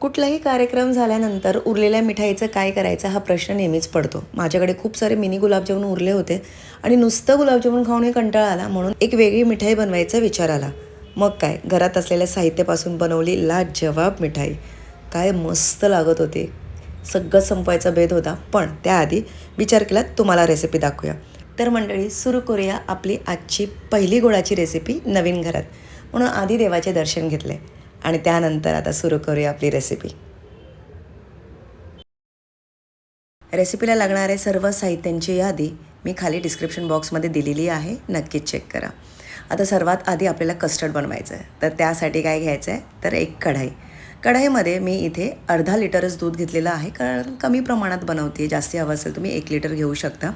कुठलाही कार्यक्रम झाल्यानंतर उरलेल्या मिठाईचं काय करायचं हा प्रश्न नेहमीच पडतो. माझ्याकडे खूप सारे मिनी गुलाबजामुन उरले होते आणि नुसतं गुलाबजामुन खाऊनही कंटाळा आला म्हणून एक वेगळी मिठाई बनवायचा विचार आला. मग काय? घरात असलेल्या साहित्यापासून बनवली लाजवाब मिठाई. काय मस्त लागत होती. सगळं संपवायचा भेद होता पण त्याआधी विचार केला तुम्हाला रेसिपी दाखवूया. तर मंडळी सुरू करूया आपली आजची पहिली गुळाची रेसिपी नवीन घरात. म्हणून आधी देवाचे दर्शन घेतले. आणि त्यानंतर आता सुरू करूया आपली रेसिपी रेसिपीला लागणारे सर्व साहित्यांची यादी मी खाली डिस्क्रिप्शन बॉक्समध्ये दिलेली आहे. नक्कीच चेक करा. आता सर्वात आधी आपल्याला कस्टर्ड बनवायचं आहे तर त्यासाठी काय घ्यायचं आहे तर एक कढाई. कढाईमध्ये मी इथे अर्धा लिटरच दूध घेतलेलं आहे. कारण कमी प्रमाणात बनवते जास्ती हवं असेल तुम्ही एक लिटर घेऊ शकता.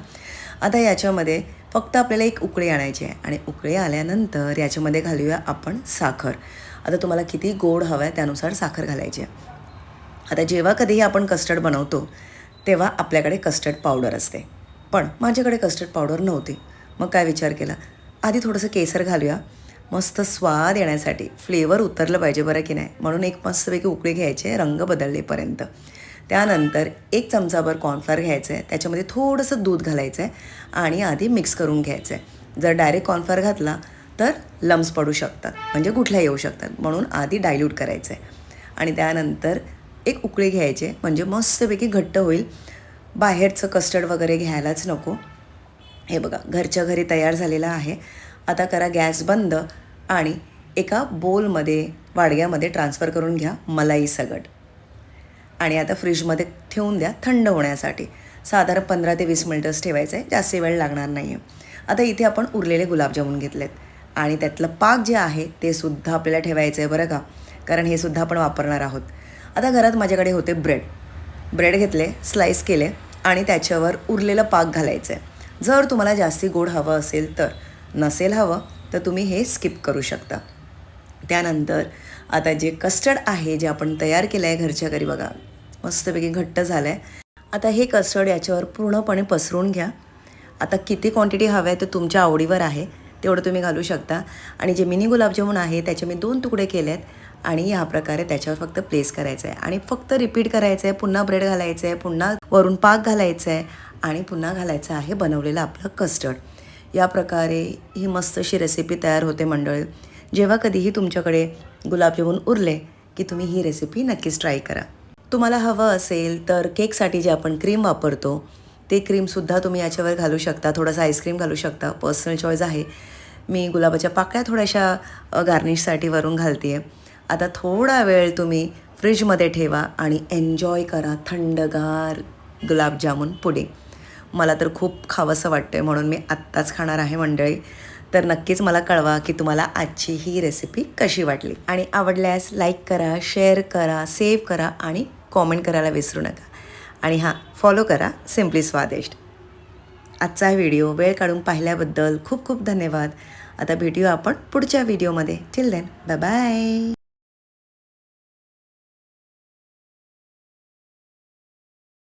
आता याच्यामध्ये फक्त आपल्याला एक उकळी आणायची आहे. आणि उकळी आल्यानंतर याच्यामध्ये घालूया आपण साखर. आता तुम्हाला किती गोड हवं आहे त्यानुसार साखर घालायची आहे. आता जेव्हा कधीही आपण कस्टर्ड बनवतो तेव्हा आपल्याकडे कस्टर्ड पावडर असते. पण माझ्याकडे कस्टर्ड पावडर नव्हती. मग काय विचार केला? आधी थोडंसं केसर घालूया. मस्त स्वाद येण्यासाठी. फ्लेवर उतरलं पाहिजे बरं की नाही? म्हणून एक मस्तपैकी उकळी घ्यायची आहे रंग बदललेपर्यंत. त्यानंतर एक चमचाभर कॉर्नफ्लॉर घ्यायचं आहे त्याच्यामध्ये थोडंसं दूध घालायचं आहे आणि आधी मिक्स करून घ्यायचं आहे जर डायरेक्ट कॉर्नफ्लॉर घातला तर लम्स पडू शकतात. म्हणजे गुठल्या येऊ शकतात. म्हणून आधी डायल्यूट करायचं आहे आणि त्यानंतर एक उकळी घ्यायची आहे म्हणजे मस्तपैकी घट्ट होईल. बाहेरचं कस्टर्ड वगैरे घ्यायलाच नको. हे बघा घरच्या घरी तयार झालेलं आहे. आता करा गॅस बंद आणि एका बोलमध्ये वाडग्यामध्ये ट्रान्सफर करून घ्या मलाई सगट आणि आता फ्रीजमध्ये ठेवून द्या थंड होण्यासाठी. साधारण पंधरा ते वीस मिनटंच ठेवायचं आहे जास्त वेळ लागणार नाही आहे आता इथे आपण उरलेले गुलाबजामुन घेतलेत. आणि त्यातलं पाक जे आहे ते सुद्धा आपल्याला ठेवायचं आहे बरं का. कारण हे सुद्धा आपण वापरणार आहोत. आता घरात माझ्याकडे होते ब्रेड. ब्रेड घेतले स्लाईस केले आणि त्याच्यावर उरलेलं पाक घालायचं आहे जर तुम्हाला जास्ती गोड हवं असेल तर नसेल हवं तर तुम्ही हे स्किप करू शकता. त्यानंतर आता जे कस्टर्ड आहे जे आपण तयार केलं आहे घरच्या घरी बघा मस्तपैकी घट्ट झालं आहे आता हे कस्टर्ड याच्यावर पूर्णपणे पसरून घ्या. आता किती क्वांटिटी हवं आहे ते तुमच्या आवडीवर आहे तेवढं तुम्ही घालू शकता. आणि जे मिनी गुलाबजामुन आहे त्याचे मी दोन तुकडे केले आहेत आणि ह्या प्रकारे त्याच्यावर फक्त प्लेस करायचं आहे आणि फक्त रिपीट करायचं आहे पुन्हा ब्रेड घालायचं आहे पुन्हा वरून पाक घालायचं आहे आणि पुन्हा घालायचं आहे बनवलेलं आपलं कस्टर्ड या प्रकारे ही मस्त अशी रेसिपी तयार होते मंडळी. जेव्हा कधीही तुमच्याकडे गुलाबजामुन उरले की तुम्ही ही रेसिपी नक्कीच ट्राय करा. तुम्हाला हवं असेल तर केकसाठी जे आपण क्रीम वापरतो ते क्रीमसुद्धा तुम्ही याच्यावर घालू शकता थोडंसं आईस्क्रीम घालू शकता. पर्सनल चॉईस आहे. मी गुलाबाच्या पाकळ्या थोड्याशा गार्निशसाठी वरून घालते आहे आता थोडा वेळ तुम्ही फ्रीजमध्ये ठेवा आणि एन्जॉय करा थंडगार गुलाबजामुन पुडिंग. मला तर खूप खावंसं वाटतं आहे म्हणून मी आत्ताच खाणार आहे मंडळी. तर नक्कीच मला कळवा की तुम्हाला आजची ही रेसिपी कशी वाटली. आणि आवडल्यास लाईक करा शेअर करा सेव्ह करा आणि कॉमेंट करायला विसरू नका. आणि हां फॉलो करा सिम्पली स्वादिष्ट आजचा व्हिडिओ वेळ काढून पाहिल्याबद्दल खूप खूप धन्यवाद. आता भेटूया आपण पुढच्या व्हिडिओमध्ये टिल देन बाय बाय